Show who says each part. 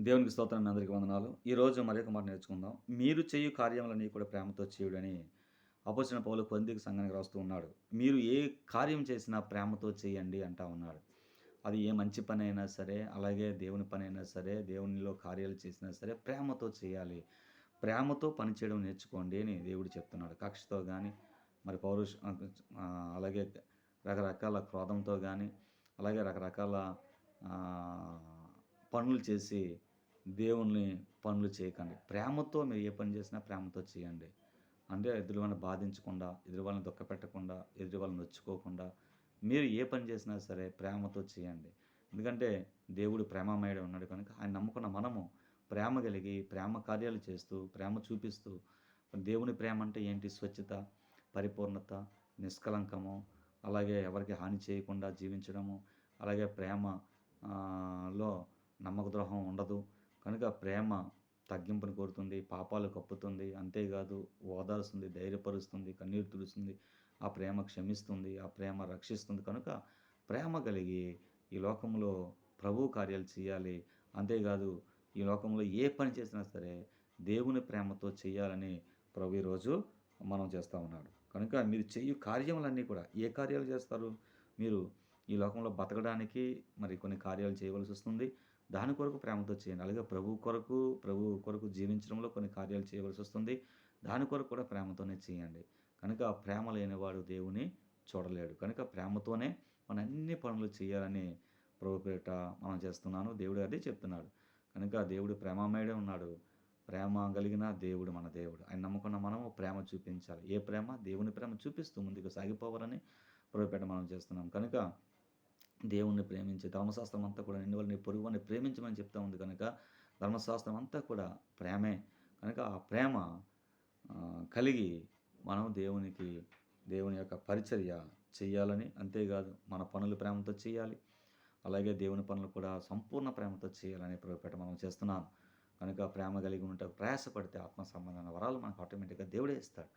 Speaker 1: దేవునికి స్తోత్రం మీ అందరికీ వందనాలు. ఈరోజు మరొక మాట నేర్చుకుందాం. మీరు చేయు కార్యములని కూడా ప్రేమతో చేయుడని అపోసిన పౌలు పొందికి సంఘానికి రాస్తూ ఉన్నాడు. మీరు ఏ కార్యం చేసినా ప్రేమతో చేయండి అంటా ఉన్నాడు. అది ఏ మంచి పని అయినా సరే అలాగే దేవుని పని అయినా సరే దేవునిలో కార్యాలు చేసినా సరే ప్రేమతో చేయాలి. ప్రేమతో పని చేయడం నేర్చుకోండి అని దేవుడు చెప్తున్నాడు. కక్షతో కానీ మరి పౌరుష అలాగే రకరకాల క్రోధంతో కానీ అలాగే రకరకాల పనులు చేసి దేవుణ్ణి పనులు చేయకండి. ప్రేమతో మీరు ఏ పని చేసినా ప్రేమతో చేయండి. అంటే ఎదురు వాళ్ళని బాధించకుండా ఎదురు వాళ్ళని దుఃఖపెట్టకుండా ఎదురు వాళ్ళని నొచ్చుకోకుండా మీరు ఏ పని చేసినా సరే ప్రేమతో చేయండి. ఎందుకంటే దేవుడు ప్రేమమయుడే ఉన్నాడు కనుక ఆయన నమ్ముకున్న మనము ప్రేమ కలిగి ప్రేమ కార్యాలు చేస్తూ ప్రేమ చూపిస్తూ దేవుని ప్రేమ అంటే ఏంటి? స్వచ్ఛత పరిపూర్ణత నిష్కలంకము అలాగే ఎవరికి హాని చేయకుండా జీవించడము అలాగే ప్రేమ నమ్మకద్రోహం లో నమ్మక ద్రోహం ఉండదు. కనుక ప్రేమ తగ్గింపుని కోరుతుంది పాపాలు కప్పుతుంది అంతేకాదు ఓదారుస్తుంది ధైర్యపరుస్తుంది కన్నీరు తుడుస్తుంది ఆ ప్రేమ క్షమిస్తుంది ఆ ప్రేమ రక్షిస్తుంది. కనుక ప్రేమ కలిగి ఈ లోకంలో ప్రభు కార్యాలు చేయాలి. అంతేకాదు ఈ లోకంలో ఏ పని చేసినా సరే దేవుని ప్రేమతో చేయాలని ప్రభు ఈరోజు మనం చేస్తూ ఉన్నాడు. కనుక మీరు చేయు కార్యములన్నీ కూడా ఏ కార్యాలు చేస్తారు? మీరు ఈ లోకంలో బతకడానికి మరి కొన్ని కార్యాలు చేయవలసి వస్తుంది. దాని కొరకు ప్రేమతో చేయండి. అలాగే ప్రభు కొరకు ప్రభు కొరకు జీవించడంలో కొన్ని కార్యాలు చేయవలసి వస్తుంది. దాని కొరకు కూడా ప్రేమతోనే చేయండి. కనుక ప్రేమ లేనివాడు దేవుని చూడలేడు. కనుక ప్రేమతోనే మన అన్ని పనులు చేయాలని ప్రభు పేరిట మనం చేస్తున్నాను. దేవుడు అదే చెప్తున్నాడు. కనుక దేవుడు ప్రేమమయుడే ఉన్నాడు. ప్రేమ కలిగిన దేవుడు మన దేవుడు. ఆయన నమ్ముకున్న మనము ప్రేమ చూపించాలి. ఏ ప్రేమ? దేవుని ప్రేమ చూపిస్తూ ముందుకు సాగిపోవాలని ప్రభుపేట మనం చేస్తున్నాం. కనుక దేవుణ్ణి ప్రేమించి ధర్మశాస్త్రం అంతా కూడా నిన్ను వాళ్ళని పొరుగుని ప్రేమించమని చెప్తా ఉంది కనుక ధర్మశాస్త్రం అంతా కూడా ప్రేమే. కనుక ఆ ప్రేమ కలిగి మనం దేవునికి దేవుని యొక్క పరిచర్య చేయాలని అంతేకాదు మన పనులు ప్రేమతో చేయాలి అలాగే దేవుని పనులు కూడా సంపూర్ణ ప్రేమతో చేయాలని ప్రభుపేట మనం చేస్తున్నాం. కనుక ప్రేమ కలిగి ఉంటే ప్రయాసపడితే ఆత్మ సంబంధమైన వరాలు మనకు ఆటోమేటిక్గా దేవుడే ఇస్తాడు.